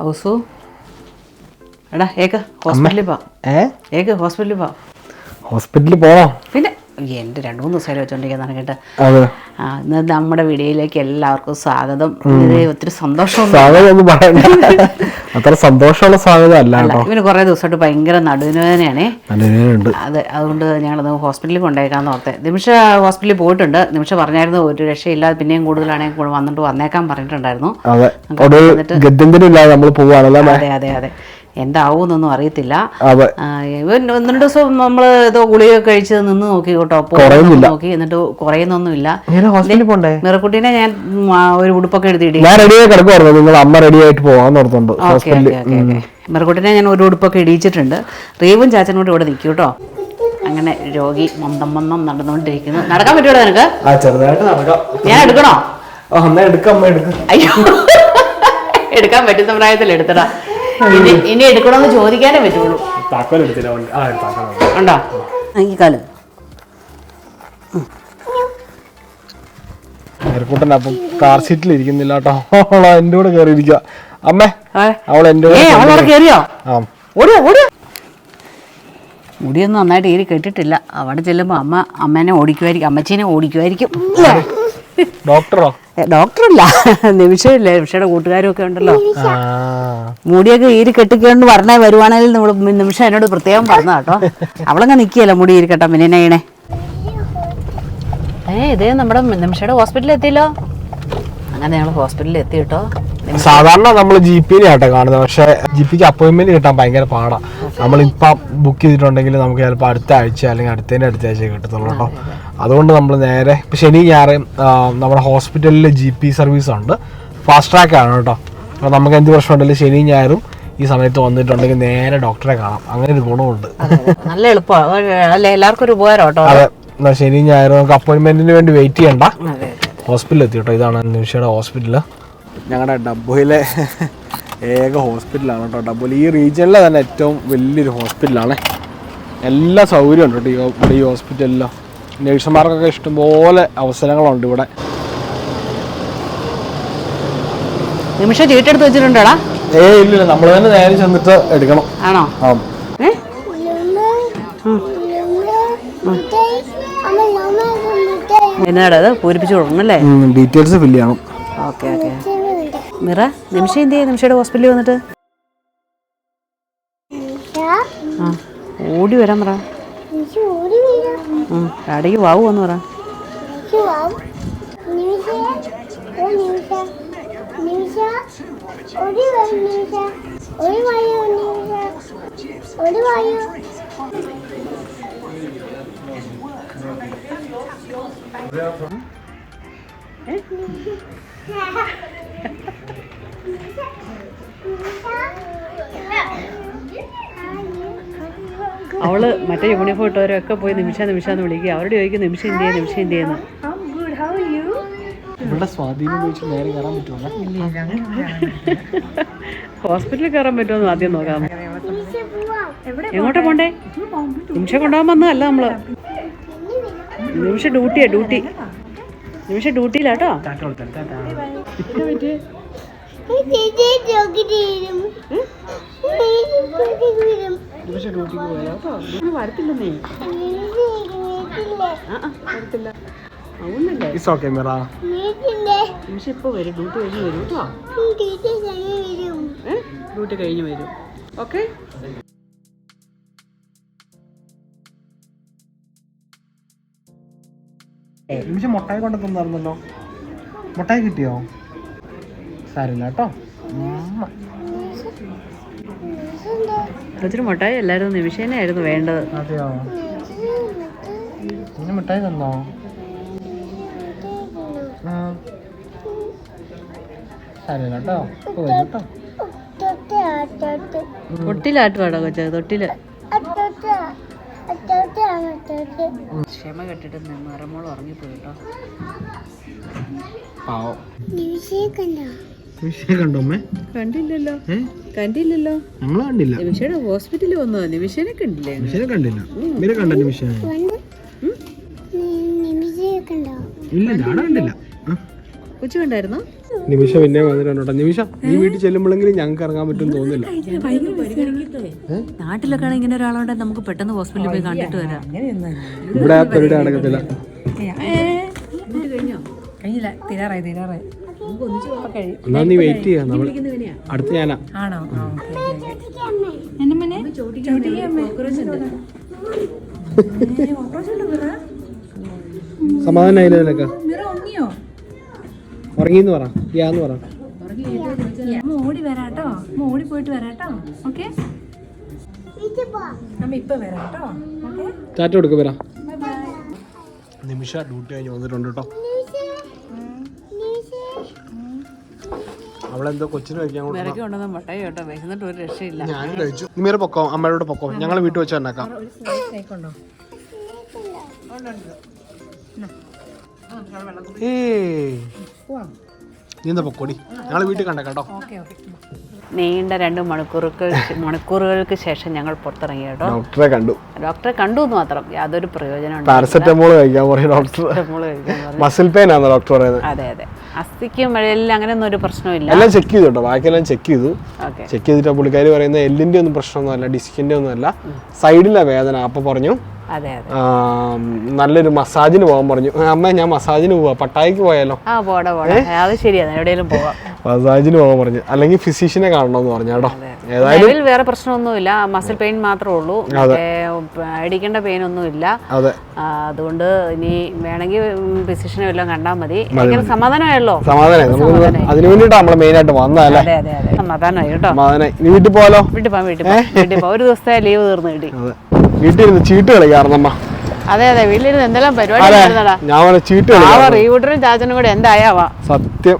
ഔസു എടാ ഏക ഹോസ്പിറ്റലിൽ പോ ഏ? ഏക്ക് ഹോസ്പിറ്റലിൽ പോ ഹോസ്പിറ്റലിൽ പോണോ പിന്നെ എന്റെ രണ്ട് മൂന്ന് ദിവസമായി വെച്ചോണ്ടിരിക്കുന്നതാണ് കേട്ടോ. ആ ഇന്ന് നമ്മുടെ വീഡിയോയിലേക്ക് എല്ലാവർക്കും സ്വാഗതം. ഇത് ഒത്തിരി സന്തോഷം സ്വാഗതം അത്ര സന്തോഷമുള്ള സാധ്യത അല്ല ഇവന് കുറേ ദിവസമായിട്ട് ഭയങ്കര നടുവിനുവേദനയാണ് അതെ അതുകൊണ്ട് ഞങ്ങളത് ഹോസ്പിറ്റലിൽ കൊണ്ടേക്കാന്ന് ഓർത്തെ. നിമിഷ ഹോസ്പിറ്റലിൽ പോയിട്ടുണ്ട്. നിമിഷ പറഞ്ഞായിരുന്നു ഒരു രക്ഷയില്ല പിന്നെയും കൂടുതലാണെങ്കിൽ കൂടെ വന്നിട്ട് വന്നേക്കാൻ പറഞ്ഞിട്ടുണ്ടായിരുന്നു. അതെ? അതെ അതെ അതെ. എന്താവൂന്നൊന്നും അറിയത്തില്ല. ഒന്ന് രണ്ട് ദിവസം നമ്മൾ ഏതോ ഗുളിക കഴിച്ച് നിന്ന് നോക്കി കേട്ടോ. കുറയുന്നില്ല. നോക്കി എന്നിട്ട് കുറയുന്നൊന്നുമില്ല. ഇങ്ങനെ ഹോസ്പിറ്റലിൽ പോണ്ടേ? മിറക്കുട്ടീനെ ഞാൻ ഒരു ഉടുപ്പൊക്കെ എഴുതിയിട്ട് ഞാൻ റെഡി കിടക്കുവായിരുന്നു. നിങ്ങൾ അമ്മ റെഡി ആയിട്ട് പോവാൻ ഓർത്തുണ്ട് മിറക്കുട്ടീനെ ഞാൻ ഒരു ഉടുപ്പൊക്കെ ഇടിയിച്ചിട്ടുണ്ട്. റീവും ചാച്ചനും കൂടെ ഇവിടെ നിൽക്കും കേട്ടോ. അങ്ങനെ രോഗി മന്ദം മന്ദം നടന്നുകൊണ്ടിരിക്കുന്നു. നടക്കാൻ പറ്റുമോ നിനക്ക്? ഞാൻ എടുക്കണോ? ആ എടുക്കാം അമ്മ എടുക്കാം. അയ്യോ. എടുക്കാൻ പറ്റുന്ന പ്രായത്തിൽ എടുത്തടാ. ഇനി ഇനി എടുക്കണമെന്ന് ചോദിക്കാനേ പറ്റുള്ളൂ. ഉണ്ടോ? കാലം അപ്പം കാർ സീറ്റിൽ ഇരിക്കുന്നില്ല കേട്ടോ. എന്റെ എന്റെ കൂടെ കയറി ഇരിക്കുക അമ്മേ അവൾ എന്റെ മുടിയൊന്നും നന്നായിട്ട് ഏരി കെട്ടിട്ടില്ല. അവിടെ ചെല്ലുമ്പോ അമ്മ അമ്മേനെ ഓടിക്കുമായിരിക്കും അമ്മച്ചീനെ ഓടിക്കുമായിരിക്കും ഡോക്ടറോ? ഡോക്ടറല്ല. നിമിഷമില്ലേ നിമിഷയുടെ കൂട്ടുകാരും ഒക്കെ ഉണ്ടല്ലോ. മുടിയൊക്കെ ഈരി കെട്ടിക്കൊണ്ട് പറഞ്ഞേ വരുവാണെങ്കിൽ നിമിഷം എന്നോട് പ്രത്യേകം പറഞ്ഞ കേട്ടോ. അവളങ്ങ് നിൽക്കുകയല്ലോ മുടി ഈരി കെട്ടാൻ പിന്നെ എന്നാ ഏ ഇതേ നമ്മുടെ നിമിഷയുടെ ഹോസ്പിറ്റലിൽ എത്തിയല്ലോ. അങ്ങനെ ഞങ്ങൾ ഹോസ്പിറ്റലിൽ എത്തി കേട്ടോ. സാധാരണ നമ്മൾ ജി പിയിലെ ആട്ടെ കാണുന്നത് പക്ഷെ ജി പിക്ക് അപ്പോയിന്റ്മെന്റ് കിട്ടാൻ ഭയങ്കര പാടാണ് നമ്മളിപ്പം ബുക്ക് ചെയ്തിട്ടുണ്ടെങ്കിൽ നമുക്ക് ചിലപ്പോൾ അടുത്ത ആഴ്ച അല്ലെങ്കിൽ അടുത്തതിന്റെ അടുത്ത ആഴ്ച കിട്ടത്തുള്ളൂ കേട്ടോ അതുകൊണ്ട് നമ്മൾ നേരെ ഇപ്പം ശനി ഞായറും നമ്മുടെ ഹോസ്പിറ്റലിൽ ജി പി സർവീസ് ഉണ്ട് ഫാസ്റ്റ് ട്രാക്ക് ആണ് കേട്ടോ അപ്പോൾ നമുക്ക് എന്ത് പ്രശ്നം ഉണ്ടെങ്കിലും ശനി ഞായറും ഈ സമയത്ത് വന്നിട്ടുണ്ടെങ്കിൽ നേരെ ഡോക്ടറെ കാണാം. അങ്ങനെ ഒരു ഗുണമുണ്ട്. നല്ല എളുപ്പമാണ് എല്ലാവർക്കും ഒരു ഉപകാരം കേട്ടോ അതെ. എന്നാൽ ശനി ഞായറും നമുക്ക് അപ്പോയിന്റ്മെന്റിന് വേണ്ടി വെയിറ്റ് ചെയ്യണ്ട. ഹോസ്പിറ്റലിൽ എത്തി കേട്ടോ ഇതാണ് നിമിഷയുടെ ഹോസ്പിറ്റൽ ഞങ്ങളുടെ ഡബ്ബോയിലെ ഏക ഹോസ്പിറ്റലാണ് കേട്ടോ. ഡബ്ബോയിൽ ഈ റീജിയനിലെ തന്നെ ഏറ്റവും വലിയൊരു ഹോസ്പിറ്റലാണ്. എല്ലാ സൗകര്യവും ഉണ്ട് കേട്ടോ ഈ ഇവിടെ ഈ ഹോസ്പിറ്റലിലോ. നേഴ്സുമാർക്കൊക്കെ ഇഷ്ടംപോലെ അവസരങ്ങളുണ്ട് ഇവിടെ. നിമിഷം ചീട്ടെടുത്ത് വെച്ചിട്ടുണ്ടോടാ? ഏ ഇല്ല നമ്മൾ തന്നെ നേരെ ചെന്നിട്ട് എടുക്കണം. ആണോ? ആ. എന്നാടാ അത് പൂരിപ്പിച്ച് കൊടുക്കണം അല്ലേ? ഡീറ്റെയിൽസ് ഫില്ല് ചെയ്യണം. Okay okay. മിറ നിമിഷ എന്ത് ചെയ്യും? നിമിഷയുടെ ഹോസ്പിറ്റലിൽ വന്നിട്ട്. ആ ഓടി വരാൻ പറ ഉം, ഡാഡിക്ക് വാവു വന്ന് പറ. Yeah. അവൾ മറ്റേ യൂണിഫോം ഇട്ടവരൊക്കെ പോയി നിമിഷ നിമിഷം എന്ന് വിളിക്കുക. അവരോട് ചോദിക്കും നിമിഷം ഇന്ത്യ നിമിഷം എന്ത് ചെയ്യുന്നു ഇവിടെ സ്വാധീനം ചോദിച്ച് നേരെ കയറാൻ പറ്റുമോ? ഹോസ്പിറ്റലിൽ കയറാൻ പറ്റുമോ ആദ്യം നോക്കാം. എങ്ങോട്ടാ പോണ്ടേ? നിമിഷം കൊണ്ടുപോകാൻ വന്നതല്ല നമ്മൾ. നിമിഷം ഡ്യൂട്ടിയാ ഡ്യൂട്ടി. നിമിഷ ഡ്യൂട്ടിയിലാട്ടോ. നിമിഷ ഡ്യൂട്ടിക്ക് പോയാലോ? കേട്ടോ വരത്തില്ലെന്നേ. വരത്തില്ല. ആവുന്നില്ലേ? ഇറ്റ്സ് ഓക്കെ മിറ വീട്ടിന്റെ നിമിഷം ഇപ്പൊ വരും ഡ്യൂട്ടി കഴിഞ്ഞ് വരും കേട്ടോ. ഡ്യൂട്ടി കഴിഞ്ഞ് വരും. ഓക്കെ? നിമിഷം മുട്ടായി കൊണ്ട് തന്നായിരുന്നല്ലോ. മുട്ടായി കിട്ടിയോ? സാരില്ല കേട്ടോ. ഒത്തിരി മുട്ടായി എല്ലാവരും നിമിഷേനെ ആയിരുന്നു വേണ്ടത്. അതെയോ? പിന്നെ മിഠായി തന്നോ? സാരില്ല കേട്ടോ. കേട്ടോ. തൊട്ടിലാട്ടുവാടോ കൊച്ചു തൊട്ടിൽ. ക്ഷമ കെട്ടിട്ട് നിറമോളം ഉറങ്ങിപ്പോയി കേട്ടോ. കണ്ടില്ലല്ലോ. കണ്ടില്ലല്ലോ. നമ്മളെ കണ്ടില്ല. നിമിഷയുടെ ഹോസ്പിറ്റലിൽ വന്നോ നിമിഷനെ കണ്ടില്ലേ നിമിഷനെ കണ്ടില്ല. ഇവരെ കണ്ട നിമിഷേക്കണ്ടോ ഇല്ല ഞാൻ കണ്ടില്ല. കൊച്ചു കണ്ടായിരുന്നോ? നിമിഷ പിന്നെ വന്നിട്ടുണ്ടോ? നിമിഷ നീ വീട്ടിൽ ചെല്ലുമ്പോഴെങ്കിലും ഞങ്ങൾക്ക് ഇറങ്ങാൻ പറ്റും തോന്നില്ല നാട്ടിലൊക്കെ ഇങ്ങനെ ഒരാളുണ്ടെ നമുക്ക് പെട്ടെന്ന് ഹോസ്പിറ്റലിൽ പോയി കണ്ടിട്ട് വരാം. ഇവിടെ ആ പരിപാടി നടക്കത്തില്ല. കഴിഞ്ഞില്ല. തീരാറായി തീരാറായി. ഇപ്പൊ കഴിയും എന്നാ നീ വെയിറ്റ് ചെയ്യാം. നമ്മൾ അടുത്ത് ഞാനാ. ആണോ? ആ ഓക്കെ ഉറങ്ങിന്ന് പറ. യാന്ന് പറ. ഓടി വരാട്ടോ. അമ്മ ഓടി പോയിട്ട് വരാട്ടോ. ഓക്കെ? ഇത് പോ അമ്മ ഇപ്പൊ വരാട്ടോ. ഓക്കെ? ചാറ്റ കൊടുക്ക വരാ. നിമിഷ ഡ്യൂട്ടി കഴിഞ്ഞ് വന്നിട്ടുണ്ട് കേട്ടോ. അവളെന്തോ കൊച്ചിന് കഴിക്കാൻ ഞാനും കഴിച്ചു. നിമീര പൊക്കോ? അമ്മയോട് പൊക്കോ? ഞങ്ങൾ വീട്ടിൽ വെച്ച് ഉണ്ടാക്കാം കേക്കുണ്ടോ ഏയ്. നീ എന്താ പൊക്കോടി? ഞങ്ങൾ വീട്ടിൽ കണ്ടേക്കാം കേട്ടോ. Okay okay. നീണ്ട രണ്ട് മണിക്കൂറുകൾ മണിക്കൂറുകൾക്ക് ശേഷം ഞങ്ങൾ പുറത്തിറങ്ങി കേട്ടോ. ഡോക്ടറെ കണ്ടു. ഡോക്ടറെ കണ്ടു എന്ന് മാത്രം. യാതൊരു പ്രയോജനം പാരസെറ്റമോൾ കഴിക്കാൻ പറയും ഡോക്ടർ മസിൽ പെയിൻ ആണ് ഡോക്ടർ പറയുന്നത്. അതെ അതെ. അസ്ഥിക്കും എല്ലാം അങ്ങനെയൊന്നും ഒരു പ്രശ്നമില്ല എല്ലാം ചെക്ക് ചെയ്തു കേട്ടോ. ബാക്കിയെല്ലാം ചെക്ക് ചെയ്തു. ഓക്കെ. ചെക്ക് ചെയ്തിട്ട് പുള്ളിക്കാരി പറയുന്നത് എല്ലിന്റെ ഒന്നും പ്രശ്നമൊന്നുമല്ല ഡിസ്കിന്റെ ഒന്നുമല്ല. സൈഡിലെ വേദന. അപ്പൊ പറഞ്ഞു നല്ലൊരു മസാജിന് പോകാൻ പറഞ്ഞു. അമ്മ ഞാൻ മസാജിന് പോവാ. പട്ടായിക്ക് പോയാലോ? അത് ശരിയാണ് എവിടെയെങ്കിലും പോവാം. മസാജിന് പോകാൻ പറഞ്ഞു. അല്ലെങ്കിൽ ഫിസിഷ്യനെ കാണണമെന്ന് പറഞ്ഞു കേട്ടോ. ഏതായാലും വേറെ പ്രശ്നമൊന്നുമില്ല. മസിൽ പെയിൻ മാത്രമേ ഉള്ളൂ. അടിക്കേണ്ട പെയിൻ ഒന്നുമില്ല. അതെ. അതുകൊണ്ട് ഇനി വേണമെങ്കിൽ ഫിസിഷ്യനെ വല്ലതും കണ്ടാൽ മതി. സമാധാനമായല്ലോ? സമാധാനം അതിനു വേണ്ടിയിട്ടാണ് നമ്മൾ മെയിൻ ആയിട്ട് വന്നതല്ലേ? സമാധാനമായി കേട്ടോ. വീട്ടിൽ പോകാലോ വീട്ടിൽ പോവാം വീട്ടിൽ പോവാം. ഒരു ദിവസത്തെ ലീവ് തീർന്നു കിട്ടി. ഇരുന്ന് ചീട്ട് കളിക്കാറുണ്ട് അമ്മ അതെ അതെ വീട്ടിലിരുന്ന് എന്തെല്ലാം പരിപാടി ഞാൻ പറഞ്ഞ ചീട്ട് റീവൂട്ടറും ചാച്ചനും കൂടെ എന്തായാവാ? സത്യം.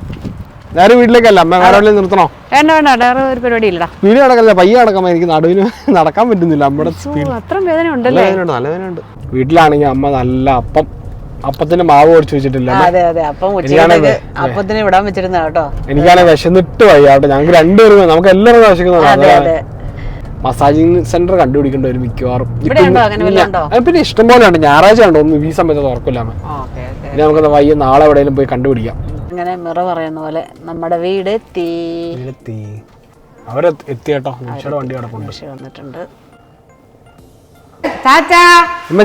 നേരെ വീട്ടിലേക്കല്ല? അമ്മ വേറെ എവിടെയും നിർത്തണോ? വേണ്ട വേണ്ട വേറെ ഒരു പരിപാടി ഇല്ലടാ വീട് നടക്കല്ല പയ്യ നടക്കാൻ എനിക്ക് നടുവിന് നടക്കാൻ പറ്റുന്നില്ല. അമ്മയുടെ ഓ, അത്രയും വേദന ഉണ്ടല്ലേ? നല്ല നല്ല ഉണ്ട് വീട്ടിലാണെങ്കിൽ അമ്മ നല്ല അപ്പം. അപ്പത്തിന്റെ മാവ് ഓടിച്ചു വെച്ചിട്ടില്ല. അതെ അതെ അപ്പം അപ്പത്തിനെ വിടാൻ വെച്ചിരുന്ന കേട്ടോ. എനിക്കാണെങ്കിൽ വിശന്നിട്ട് വയ്യ കേട്ടോ ഞങ്ങൾക്ക് രണ്ടുപേരും നമുക്ക് എല്ലാവരും അതെ വിശക്കുന്നതാണ് അതെ. മസാജിങ് സെന്റർ കണ്ടുപിടിക്കേണ്ടി ഒരു മിക്കവാറും? പിന്നെ ഇഷ്ടം പോലെ ഉണ്ട്. ഞായറാഴ്ച ഉണ്ടോ ഒന്നും ഈ സമയത്ത് തുറക്കില്ല ഇനി നമുക്ക് വയ്യ നാളെ എവിടെയെങ്കിലും പോയി കണ്ടുപിടിക്കാം. അങ്ങനെ മിറ പറയുന്ന പോലെ നമ്മുടെ വീട് എത്തി. എത്തി അവരെ എത്തിയട്ടോ വണ്ടി കിടപ്പുണ്ട് വന്നിട്ടുണ്ട്. ചാച്ചാ!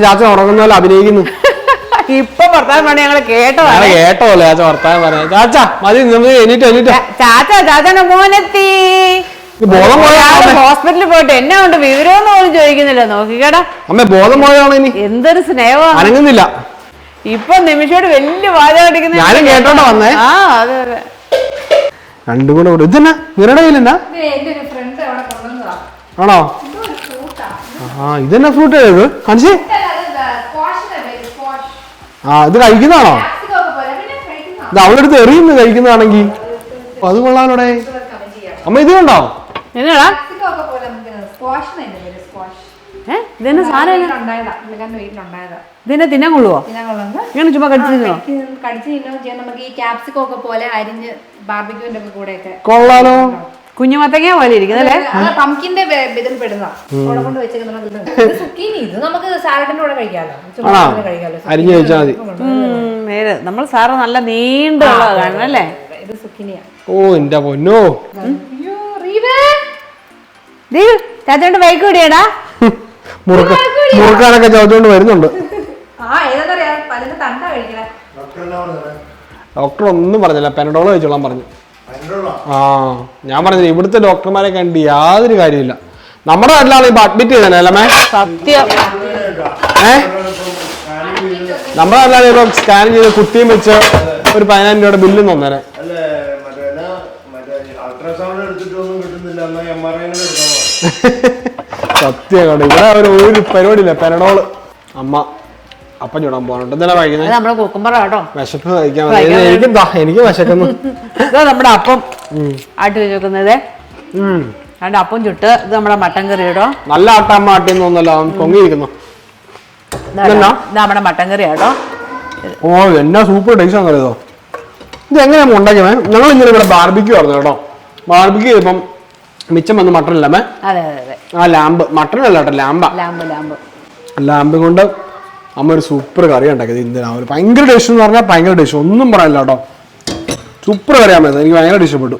ചാച്ച ഉറങ്ങുന്ന പോലെ അഭിനയിക്കുന്നു. ഇപ്പൊ വർത്താനം പറഞ്ഞ ഞങ്ങൾ കേട്ടോ കേട്ടോ ചാച്ച വർത്താനം പറയാം ചാച്ച മതി എണീറ്റ് എണീറ്റ്. ചാച്ച ചാച്ചന്റെ മോനെത്തി. ഹോസ്പിറ്റലിൽ പോയിട്ട് എന്നെ കൊണ്ട് വിവരമൊന്നും പോലും ചോദിക്കുന്നില്ല. നോക്കിക്കടാ. അമ്മ ബോധം പോയാണോ ഇനി. എന്തൊരു സ്നേഹമാണ് അനങ്ങുന്നില്ല. ഇപ്പൊ നിമിഷോട് വലിയ വാചകം അടിക്കുന്ന ഞാനും കേട്ടോണ്ടാ വന്നേ. ആ അതെ അതെ. രണ്ടും കൂടെ കൂടെ ഇതെന്നാ? നിങ്ങളുടെ കയ്യിലെന്നാ എന്റെ ഒരു ഫ്രണ്ട് അവിടെ കൊണ്ടുവന്നതാ. ആണോ? ആ. ഇതെന്നാ ഫ്രൂട്ട് ഇത്? കാണിച്ചേ. ആ ഇത് കഴിക്കുന്നതാണോ? ഇത് അവളെടുത്ത് എറിയുന്നു കഴിക്കുന്നതാണെങ്കിൽ. അത് കൊള്ളാലോടെ. അമ്മ ഇത് കണ്ടോ? എന്നാടാ? സ്ക്വാഷ് എന്റെ പേര് സ്ക്വാഷ് ഏ? ഇതെന്നെ സാധനം ഇത്? ഉണ്ടായതാ. പുള്ളിക്കാരന്റെ വീട്ടിലുണ്ടായതാ. ഇതെന്നെ തിന്നാൻ കൊള്ളുവോ? ഇങ്ങനെ ചുമ്മാ കടിച്ചു ഈ ക്യാപ്സിക്കം ഒക്കെ പോലെ അരിഞ്ഞ് ബാർബിക്യൂന്റെ ഒക്കെ കൂടെ ഒക്കെ കൊള്ളാലോ കുഞ്ഞുമത്തങ്ങ പോലെ ഇരിക്കുന്നല്ലേ പംകിന്റെ ഇതിൽ പെടുന്ന നമുക്ക് സാലഡിന്റെ കൂടെ കഴിക്കാമല്ലോ ചുമ്മാ ആണോ? അങ്ങനെ കഴിക്കാമല്ലോ അരിഞ്ഞു കഴിച്ചാൽ മതി. ഉം, നേര് നമ്മൾ സാറ് നല്ല നീണ്ടുള്ളതാണ് അല്ലേ? ഇത് സുക്കിനിയാ ഓ എന്റെ പൊന്നോ. ചാച്ചോണ്ട് ബൈക്ക് കൂടിയടാ മുറുക്ക മുറുക്കാനൊക്കെ ചവച്ചുകൊണ്ട് വരുന്നുണ്ട്. ഡോക്ടർ ഒന്നും പറഞ്ഞില്ല. പെനഡോൾ കഴിച്ചോളാൻ പറഞ്ഞു. ആ ഞാൻ പറഞ്ഞില്ല ഇവിടുത്തെ ഡോക്ടർമാരെ കണ്ട് യാതൊരു കാര്യമില്ല. നമ്മുടെ നാട്ടിലാണ് ഇപ്പൊ അഡ്മിറ്റ് ചെയ്തേ അല്ലേ സത്യം. ഏ? നമ്മുടെ നാട്ടിലാണ് ഇപ്പൊ സ്കാൻ ചെയ്ത് കുത്തിയും വെച്ച് ഒരു പതിനായിരം രൂപയുടെ ബില്ല് തന്നേനെ? അൾട്രാസൗണ്ട് എടുത്തിട്ടൊന്നും കിട്ടുന്നില്ല. എന്നാ എം ആർ ഐ എടുക്കാൻ പറ. സത്യം കേട്ടോ ഇവിടെ ഒരു ഒരു പരിപാടിയില്ല പെനഡോൾ. അമ്മ അപ്പം ചൂടാൻ പോകാനുണ്ട് അത് കഴിക്കുന്നത് നമ്മുടെ കുക്കുമ്പറ കേട്ടോ. വിശപ്പ് കഴിക്കാൻ. എനിക്കും എനിക്ക് വിശക്കുന്നു. ഇത് നമ്മുടെ അപ്പം ആട്ടി വെച്ചേക്കുന്നത്. രണ്ട് അപ്പം ചുട്ട് ഇത് നമ്മുടെ മട്ടൻ കറി കേട്ടോ. നല്ല ആട്ടമ്മ ആട്ടിന്ന് തോന്നല്ലോ പൊങ്ങിയിരിക്കുന്നു? നമ്മുടെ മട്ടൻ കറി കേട്ടോ. ഓ എന്നാ സൂപ്പർ ടേസ്റ്റ് ആണെന്നറിയോ ഇത്. എങ്ങനെയാ ഉണ്ടാക്കിയത് ഞങ്ങൾ ഇങ്ങനെ ഇവിടെ ബാർബിക്യൂ ആയിരുന്നു കേട്ടോ. ബാർബിക്യൂ ചെയ്തപ്പം മിച്ചം വന്ന് മട്ടൺ ഇല്ലമേ അതെ അതെ അതെ. ആ ലാമ്പ്. മട്ടൺ അല്ല കേട്ടോ ലാമ്പ. ലാമ്പ് കൊണ്ട് അമ്മ ഒരു സൂപ്പർ കറി ഉണ്ടാക്കിയത് ഇന്ന് രാവിലെ. ഭയങ്കര ടേസ്റ്റ് എന്ന് പറഞ്ഞാൽ ഭയങ്കര ടേസ്റ്റ് ഒന്നും പറയില്ല കേട്ടോ. സൂപ്പർ കറി പറ്റുന്നത് എനിക്ക് ഭയങ്കര ഇഷ്ടപ്പെട്ടു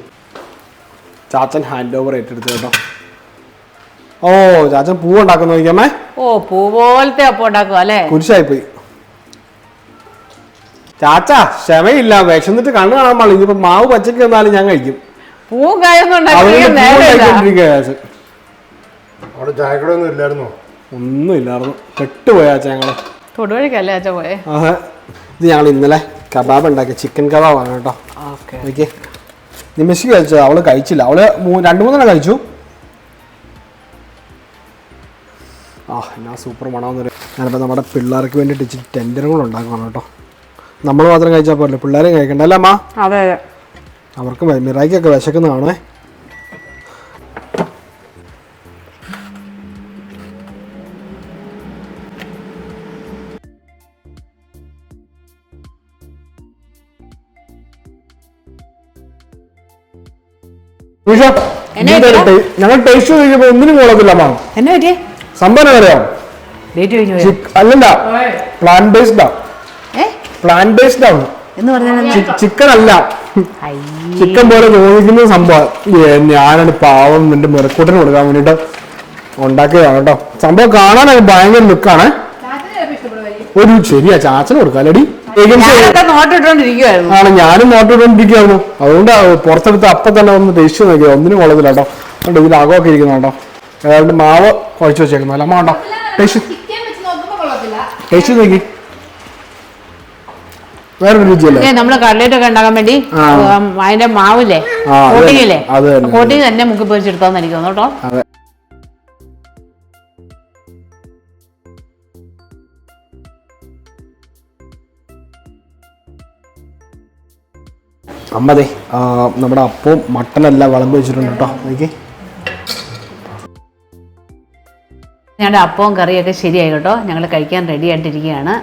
ചാച്ചൻ ഹാൻഡ് ഓവർ ഏറ്റെടുത്തു കേട്ടോ. ഓ ചാച്ചൻ പൂ ഉണ്ടാക്കുന്ന നോക്കിയമ്മേ ഓ പൂ പോലത്തെ അപ്പം ഉണ്ടാക്കുക അല്ലേ? കുരിശായിപ്പോയി. ചാച്ച ക്ഷമയില്ല. വിശന്നിട്ട് കണ്ണു കാണാൻ പാടില്ല. ഇനിയിപ്പോ മാവ് പച്ചക്ക് വന്നാലും ഞാൻ കഴിക്കും. പൂവും കായൊന്നും അവിടെ ചായക്കടയൊന്നും ഇല്ലായിരുന്നോ? ഒന്നും ഇല്ലായിരുന്നു പെട്ടുപോയാ ചാച്ച ഞങ്ങൾ. തൊടുവഴിക്കല്ലേ അച്ഛ പോയെ? അതെ ഇത് ഞങ്ങൾ ഇന്നലെ കബാബ് ഉണ്ടാക്കി ചിക്കൻ കബാബാണ് കേട്ടോ. ഓക്കെ. ഓക്കെ നിമിഷക്ക് കഴിച്ചോ? അവൾ കഴിച്ചില്ല. അവൾ രണ്ടു മൂന്നെണ്ണം കഴിച്ചു. ആ എന്നാ സൂപ്പർ മണമെന്ന് ഞാനിപ്പോൾ നമ്മുടെ പിള്ളേർക്ക് വേണ്ടിയിട്ട് ഇച്ചിരി ടെൻഡറും കൂടെ ഉണ്ടാക്കണം കേട്ടോ. നമ്മൾ മാത്രം കഴിച്ചാൽ പോരല്ലോ? പിള്ളേരും കഴിക്കണ്ടല്ലേ അമ്മ? അതെ അതെ. അവർക്ക് മിറായിക്കൊക്കെ വിശക്കുന്നതാണേ. ഞങ്ങൾ ടേസ്റ്റ് കഴിക്കുമ്പോൾ ഒന്നിനും കൊള്ളത്തില്ല മാം. സംഭവം അറിയാം? അല്ലല്ല പ്ലാൻ ബേസ്ഡ് ആണ് പ്ലാൻ ബേസ്ഡ് ആണ്. എന്ന് പറഞ്ഞാൽ ചിക്കൻ അല്ല. ചിക്കൻ പോലെ തോന്നിക്കുന്ന സംഭവം. ഞാനാണ് പാവം എന്റെ മുറക്കൂട്ടിന് കൊടുക്കാൻ വേണ്ടിട്ട് ഉണ്ടാക്കിയതാണ് കേട്ടോ. സംഭവം കാണാനൊക്കെ ഭയങ്കര ലുക്കാണ്. ഒരു ശരിയാ ചാച്ചന് കൊടുക്കാലടി. ആണ് ഞാനും നോട്ടിട്ടോണ്ടിരിക്കുവായിരുന്നു അതുകൊണ്ട് പുറത്തെടുത്ത് അപ്പൊ തന്നെ ഒന്ന് ടേസ്റ്റ് നോക്കിയത് ഒന്നിനും കൊള്ളത്തില്ല കേട്ടോ. അതുകൊണ്ട് ഇതിൽ അകമൊക്കെ ഇരിക്കുന്ന കേട്ടോ. ഏതാണ്ട് മാവ് കുഴച്ച് വെച്ചേക്കുന്നു അല്ല മാണ്ടോ ടേസ്റ്റ് ടേസ്റ്റ് നോക്കി. വേറൊരു രുചിയല്ലേ? നമ്മൾ കട്ലേറ്റ് ഒക്കെ ഉണ്ടാക്കാൻ വേണ്ടി അതിന്റെ മാവില്ലേ? കോട്ടിങ്ങില്ലേ? കോട്ടിങ് തന്നെ. മുക്കി പൊരിച്ചെടുത്താന്ന് എനിക്ക് തോന്നുന്നു കേട്ടോ. അമ്മതേ നമ്മുടെ അപ്പവും മട്ടനെല്ലാം വിളമ്പ് വെച്ചിട്ടുണ്ട് കേട്ടോ എനിക്ക് ഞങ്ങളുടെ അപ്പവും കറിയൊക്കെ ശരിയായി കേട്ടോ. ഞങ്ങൾ കഴിക്കാൻ റെഡി ആയിട്ടിരിക്കുകയാണ്.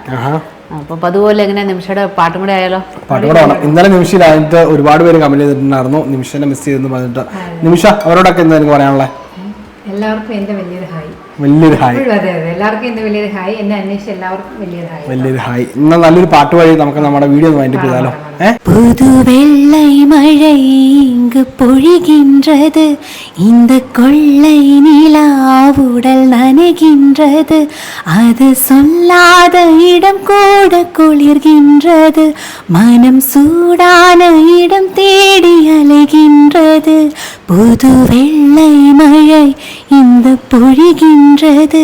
അപ്പൊ അതുപോലെ എങ്ങനെ നിമിഷയുടെ പാട്ടും കൂടെ ആയാലോ? പാട്ടുകൂടെ വേണം ഇന്നലെ നിമിഷയിലായിട്ട് ഒരുപാട് പേര് കമന്റ് ചെയ്തിട്ടുണ്ടായിരുന്നു. നിമിഷനെ മിസ് ചെയ്തെന്ന് പറഞ്ഞിട്ട്. നിമിഷ അവരോടൊക്കെ എന്താ എനിക്ക് പറയാനുള്ളത് എല്ലാവർക്കും എന്റെ വലിയൊരു ഹായ് വലിയൊരു ഹായ് എപ്പോഴും അതെ അതെ എല്ലാവർക്കും എന്റെ വലിയൊരു ഹായ് എന്നെ അന്വേഷിച്ച് എല്ലാവർക്കും വലിയൊരു ഹായ് വലിയൊരു ഹായ് ഇന്ന് നല്ലൊരു പാട്ട് വഴി നമുക്ക് നമ്മുടെ വീഡിയോ ഒന്ന് വൈൻഡപ്പ് ചെയ്താലോ ഏഹ് புது வெள்ளை மழை இங்கு பொழிகின்றது இந்த கொள்ளை நிலா உடல் நனைகின்றது அது சொல்லாத இடம் கூட குளிர்கின்றது மனம் சூடான இடம் தேடி அலைகின்றது புது வெள்ளை மழை இந்த பொழிகின்றது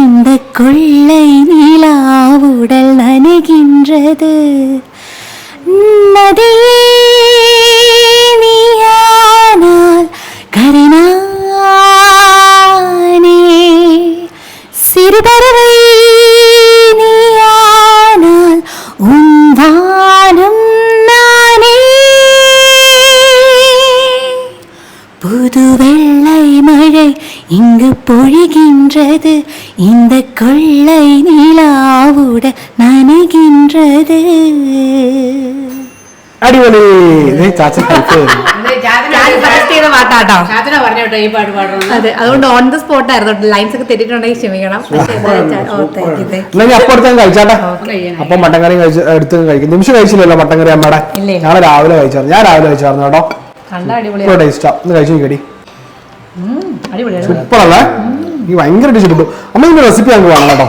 இந்த கொள்ளை நிலா உடல் நனைகின்றது. நதியானால் கரினானே சிறுபறவை புது வெள்ளை மழை இங்கு பொழிகின்றது இந்த கொள்ளை நிலாவுட நனைகின்றது അടിപൊളി ദേ ചാച്ചൻ help ചെയ്തു. ചെയ്ത പാട്ടാട്ടോ ചാച്ചന പറഞ്ഞു കേട്ടോ ഈ പാട്ട് പാടണം അതെ അതുകൊണ്ട് ഓൺ ദ സ്പോട്ട് ആയിരുന്നു ലൈൻസ് ഒക്കെ തെറ്റിട്ടുണ്ടെങ്കിൽ ക്ഷമിക്കണം എന്നാ ഞാൻ അപ്പൊ അടുത്ത് കഴിച്ചാട്ടെ അപ്പം മട്ടൻ കറി കഴിച്ച് എടുത്ത് കഴിക്കും നിമിഷം കഴിച്ചില്ലല്ലോ മട്ടൻ കറി അമ്മയുടെ ഇല്ലേ. ഞാൻ രാവിലെ കഴിച്ചായിരുന്നു ഞാൻ രാവിലെ കഴിച്ചായിരുന്നു കേട്ടോ കണ്ട അടിപൊളി സൂപ്പർ ടേസ്റ്റാ ഒന്ന് കഴിച്ചു നോക്കടി അടിപൊളിയാണ് സൂപ്പർ അല്ലേ ഈ ഭയങ്കര അമ്മ ഇതിന്റെ റെസിപ്പി ഞങ്ങൾക്ക് വേണം കേട്ടോ.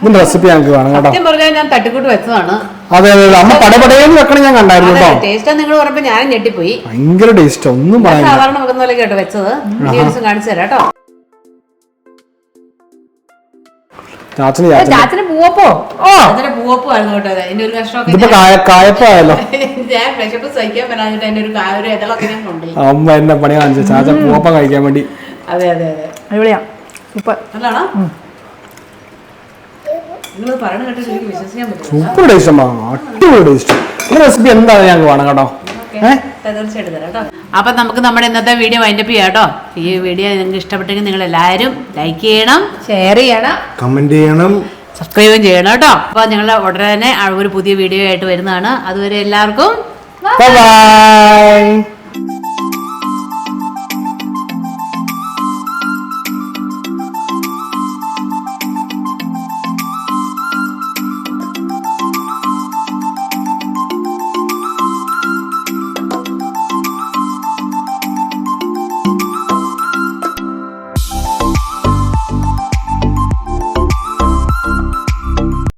ഇതിന്റെ റെസിപ്പി ഞങ്ങൾക്ക് വേണം കേട്ടോ. ഞാൻ തട്ടിക്കൂട്ട് വെച്ചതാണ്. അതെ അതെ അതെ. അമ്മ പടപടയെന്ന് വെക്കണം ഞാൻ കണ്ടായിരുന്നു കേട്ടോ. ടേസ്റ്റ് നിങ്ങൾ പറഞ്ഞപ്പോ ഞെട്ടിപ്പോയി. ഭയങ്കര ടേസ്റ്റ് ഒന്നും ഞാൻ സാധാരണ വെക്കുന്ന പോലെ കേട്ടോ വെച്ചത്. കാണിച്ചു തരാം കേട്ടോ. ചാച്ചന് ചാച്ചൻ ചാച്ചന് പൂവപ്പോ? ആ. അതിന്റെ പൂവപ്പുമായിരുന്നു കേട്ടോ എന്റെ ഒരു കഷ്ണമൊക്കെ ഇതിപ്പോ കായ കായപ്പായല്ലോ ഞാൻ- ഫ്രഷപ്പ് വിശപ്പ് സഹിക്കാൻ പറ്റാഞ്ഞിട്ട് എന്റെ ഒരു ഒരു ഇതളൊക്കെ ഞാൻ കൊണ്ടുപോയി. അമ്മ എന്നെ പണി കാണിച്ചു. ചാച്ച പൂവപ്പം കഴിക്കാൻ വേണ്ടി. അതെ അതെ അതെ. അടിപൊളിയാ. സൂപ്പർ. നല്ലതാണോ? സൂപ്പർ ടേസ്റ്റ് അടിപൊളി ടേസ്റ്റ്. ഈ റെസിപ്പി എന്താണ് ഞങ്ങൾക്ക് വേണം കേട്ടോ. അപ്പം നമുക്ക് നമ്മുടെ ഇന്നത്തെ വീഡിയോ വൈൻഡപ്പ് ചെയ്യാം കേട്ടോ. ഈ വീഡിയോ നിങ്ങൾക്ക് ഇഷ്ടപ്പെട്ടെങ്കിൽ നിങ്ങൾ എല്ലാവരും ലൈക്ക് ചെയ്യണം ഷെയർ ചെയ്യണം കമന്റ് ചെയ്യണം. സബ്സ്ക്രൈബും ചെയ്യണം കേട്ടോ. അപ്പോൾ ഞങ്ങൾ ഉടനെ തന്നെ ഒരു പുതിയ വീഡിയോ ആയിട്ട് വരുന്നതാണ്. അതുവരെ എല്ലാവർക്കും ബൈ